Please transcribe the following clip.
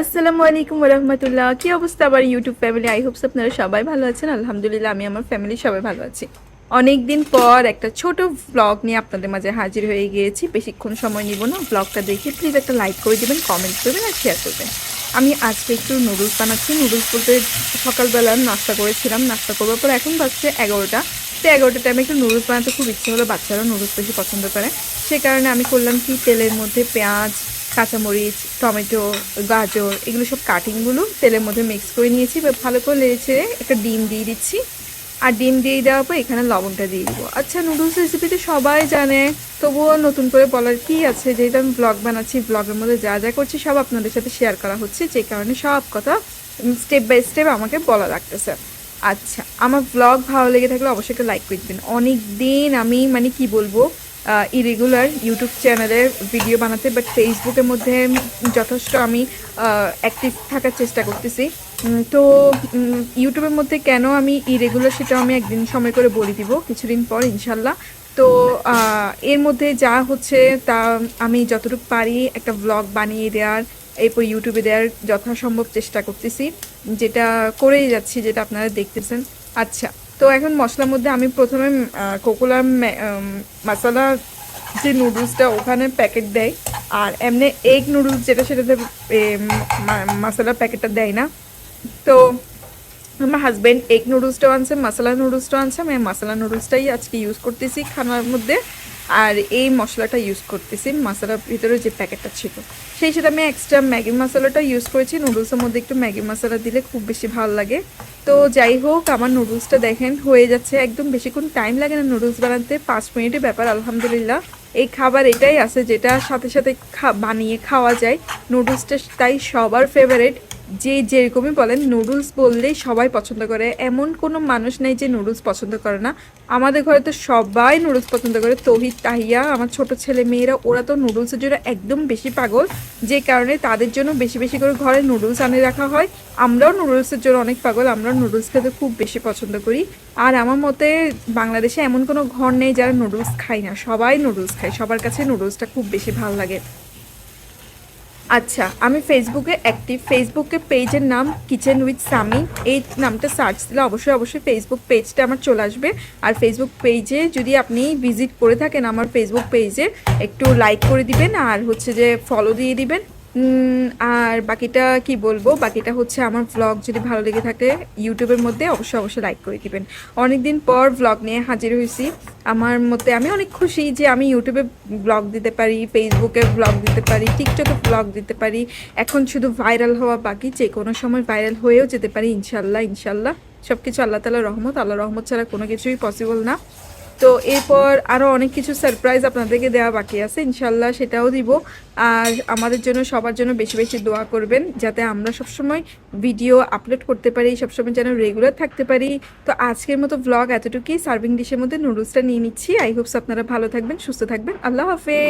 আসসালামু আলাইকুম রহমতুল্লাহ কি অবস্থা আবার ইউটিউব ফ্যামিলি আই হোপস আপনারা সবাই ভালো আছেন। আলহামদুলিল্লাহ, আমি আমার ফ্যামিলি সবাই ভালো আছি। অনেক দিন পর একটা ছোট ব্লগ নিয়ে আপনাদের মাঝে হাজির হয়ে গিয়েছি। বেশিক্ষণ সময় নিব না। ব্লগটা দেখে প্লিজ একটা লাইক করে দেবেন কমেন্ট করবেন আর শেয়ার করবেন। আমি আজকে একটু নুডলস বানাচ্ছি। নুডলস বলতে সকালবেলা নাস্তা করেছিলাম। নাস্তা করবার পর এখন বাজছে এগারোটা। তো এগারোটা টাইমে একটু নুডলস বানাতে খুব ইচ্ছে হলো। বাচ্চারা নুডলস বেশি পছন্দ করে। সে কারণে আমি করলাম কি? তেলের মধ্যে পেঁয়াজ কাঁচামরিচ, টমেটো, গাজর, এগুলো সব কাটিংগুলো তেলের মধ্যে মিক্স করে নিয়েছি। এবার ভালো করে লেড়েছে একটা ডিম দিয়ে দিচ্ছি। আর ডিম দিয়ে দেওয়ার পর এখানে লবণটা দিয়ে দিব। আচ্ছা নুডলস রেসিপিতে সবাই জানে, তবুও নতুন করে বলার কি আছে? যেহেতু আমি ব্লগ বানাচ্ছি ব্লগের মধ্যে যা যা করছি সব আপনাদের সাথে শেয়ার করা হচ্ছে, যে কারণে সব কথা স্টেপ বাই স্টেপ আমাকে বলা লাগতেছে। আচ্ছা আমার ব্লগ ভালো লেগে থাকলে অবশ্যই একটা লাইক করে দেবেন। অনেক দিন আমি মানে কি বলব ইরেগুলার ইউটিউব চ্যানেলের ভিডিও বানাতে বাট ফেসবুকের মধ্যে যথেষ্ট আমি অ্যাক্টিভ থাকার চেষ্টা করতেছি। তো ইউটিউবের মধ্যে কেন আমি ইরেগুলার সেটা আমি একদিন সময় করে বলে দিব, কিছুদিন পর, ইনশাল্লাহ। তো এর মধ্যে যা হচ্ছে তা আমি যতটুকু পারি একটা ব্লগ বানিয়ে দেওয়ার, এরপর ইউটিউবে দেওয়ার যথাসম্ভব চেষ্টা করতেছি। যেটা করেই যাচ্ছি, যেটা আপনারা দেখতেছেন। আচ্ছা তো এখন মশলার মধ্যে আমি প্রথমে কোকোলার মশলা যে নুডলসটা ওখানে প্যাকেট দেয়। আর এমনি এগ নুডলস যেটা সেটাতে মশলার প্যাকেটটা দেয় না। তো আমার হাজব্যান্ড এগ নুডলসটাও আনছে মশলা নুডলসটাও আনছে, আমি মশলা নুডলসটাই আজকে ইউজ করতেছি খানার মধ্যে। আর এই মশলাটা ইউজ করতেছি মশলার ভিতরে যে প্যাকেটটা ছিল। সেই সাথে আমি এক্সট্রা ম্যাগি মশলাটা ইউজ করেছি। নুডলসের মধ্যে একটু ম্যাগি মশলা দিলে খুব বেশি ভালো লাগে। তো যাই হোক, আমার নুডলসটা দেখেন, হয়ে যাচ্ছে। একদম বেশিক্ষণ টাইম লাগে না নুডলস বানাতে। পাঁচ মিনিটের ব্যাপার, আলহামদুলিল্লাহ। এই খাবার এটাই আছে যেটা সাথে সাথে বানিয়ে খাওয়া যায়। নুডলসটা তাই সবার ফেভারিট যে যেরকমই বলেন নুডলস বললেই সবাই পছন্দ করে। এমন কোনো মানুষ নেই যে নুডলস পছন্দ করে না। আমাদের ঘরে তো সবাই নুডলস পছন্দ করে। তহিদ, তাহিয়া, আমার ছোট ছেলে, মেয়েরা, ওরা তো নুডলসের জন্য একদম বেশি পাগল। যে কারণে তাদের জন্য বেশি বেশি করে ঘরে নুডলস আনে রাখা হয়। আমরাও নুডলসের জন্য অনেক পাগল। আমরা নুডলস খেতে খুব বেশি পছন্দ করি। আর আমার মতে বাংলাদেশে এমন কোনো ঘর নেই যারা নুডলস খায় না। সবাই নুডলস খায়। সবার কাছে নুডলসটা খুব বেশি ভালো লাগে। আচ্ছা আমি ফেসবুকে অ্যাক্টিভ ফেসবুকে পেজের নাম কিচেন উইথ সামি এই নামটা সার্চ দিলে অবশ্যই অবশ্যই ফেসবুক পেজটা আমার চলে আসবে। আর ফেসবুক পেজে যদি আপনি ভিজিট করে থাকেন আমার ফেসবুক পেজে একটু লাইক করে দিবেন। আর হচ্ছে যে ফলো দিয়ে দিবেন। আর বাকিটা কি বলব? বাকিটা হচ্ছে আমার ভ্লগ যদি ভালো লেগে থাকে ইউটিউবের মধ্যে অবশ্যই অবশ্যই লাইক করে দিবেন। অনেকদিন পর ভ্লগ নিয়ে হাজির হয়েছি। আমার মতে আমি অনেক খুশি যে আমি ইউটিউবে ব্লগ দিতে পারি ফেসবুকে ব্লগ দিতে পারি টিকটকে ব্লগ দিতে পারি। এখন শুধু ভাইরাল হওয়া বাকি, যে কোনো সময় ভাইরাল হয়েও যেতে পারি ইনশাল্লাহ ইনশাল্লাহ সব কিছু আল্লাহ তালা রহমত। আল্লাহ রহমত ছাড়া কোনো কিছুই পসিবল না। তো এরপর আরও অনেক কিছু সারপ্রাইজ আপনাদেরকে দেওয়া বাকি আছে, ইনশাল্লাহ সেটাও দিব। আর আমাদের জন্য সবার জন্য বেশি বেশি দোয়া করবেন, যাতে আমরা সবসময় ভিডিও আপলোড করতে পারি, সবসময় যেন রেগুলার থাকতে পারি। তো আজকের মতো ব্লগ এতটুকুই সার্ভিং ডিশের মধ্যে নুডলসটা নিয়ে নিচ্ছি। আই হোপস আপনারা ভালো থাকবেন, সুস্থ থাকবেন। আল্লাহ হাফেজ।